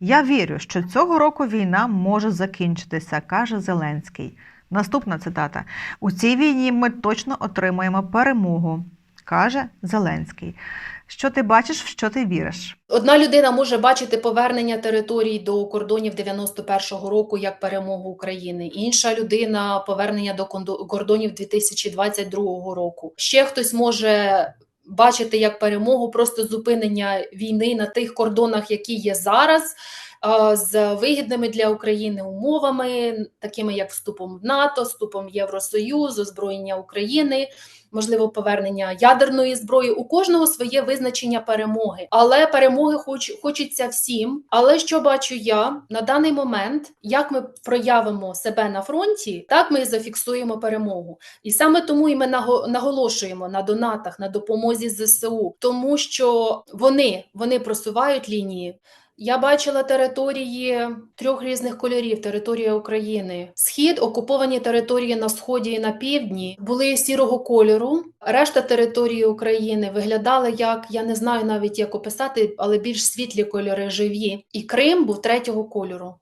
Я вірю, що цього року війна може закінчитися, каже Зеленський. Наступна цитата: у цій війні ми точно отримаємо перемогу, каже Зеленський. Що ти бачиш, в що ти віриш? Одна людина може бачити повернення територій до кордонів 91-го року як перемогу України. Інша людина повернення до кордонів 2022 року. Ще хтось може бачити як перемогу просто зупинення війни на тих кордонах, які є зараз. З вигідними для України умовами, такими як вступом в НАТО, вступом в Євросоюз, озброєння України, можливо, повернення ядерної зброї. У кожного своє визначення перемоги, але перемоги хоч хочеться всім. Але що бачу я на даний момент, як ми проявимо себе на фронті, так ми і зафіксуємо перемогу. І саме тому і ми наго- наголошуємо на донатах, на допомозі ЗСУ, тому що вони, вони просувають лінії. Я бачила території трьох різних кольорів території України. Схід, окуповані території на сході і на півдні були сірого кольору. Решта території України виглядала як я не знаю навіть як описати, але більш світлі кольори живі. І Крим був третього кольору.